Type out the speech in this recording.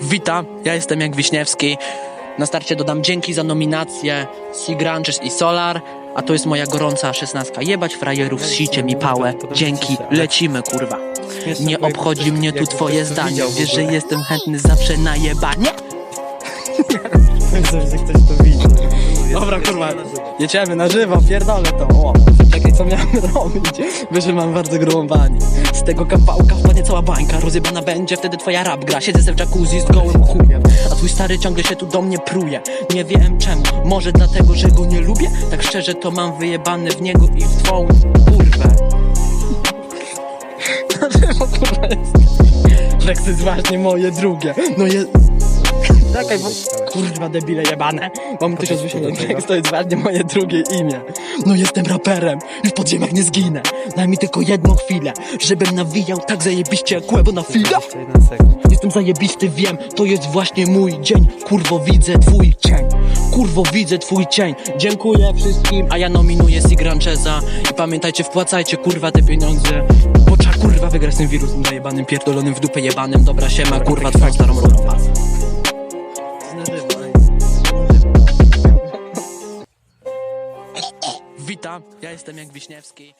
Witam, ja jestem jak Wiśniewski. Na starcie dodam dzięki za nominacje Sigranches i Solar, a to jest moja gorąca szesnastka. Jebać frajerów, zsicie mi pałę. Dzięki, lecimy kurwa. Nie obchodzi mnie tu twoje zdanie. Wiesz, że jestem chętny zawsze na jebanie. Myślę, że ktoś to widzi. Dobra, kurwa, jedziemy na żywo, pierdolę to. O, czekaj, co miałem robić? Mam bardzo grubą bani. Tego kawałka wpadnie cała bańka, rozjebana będzie, wtedy twoja rap gra. Siedzę se w jacuzzi z gołym chujem, a twój stary ciągle się tu do mnie pruje. Nie wiem czemu, może dlatego, że go nie lubię? Tak szczerze to mam wyjebane w niego i w twą kurwę. Żywo, kurwa, jest. Flex jest właśnie moje drugie. No jest... Czekaj, bo kurwa debile jebane. Mam tysiąc wyświetleń. To jest właśnie moje drugie imię. No jestem raperem, już w podziemiach nie zginę. Daj mi tylko jedną chwilę, żebym nawijał tak zajebiście jak łebo na fila. Jestem zajebisty, wiem, to jest właśnie mój dzień. Kurwo, widzę twój cień. Kurwo, widzę twój cień. Dziękuję wszystkim, a ja nominuję Sigrancheza. I pamiętajcie, wpłacajcie kurwa te pieniądze. Bo trzeba kurwa wygrać z tym wirusem zajebanym, pierdolonym w dupę jebanym. Dobra, siema, kurwa, twoją starą rudą. Witam, ja jestem jak Wiśniewski.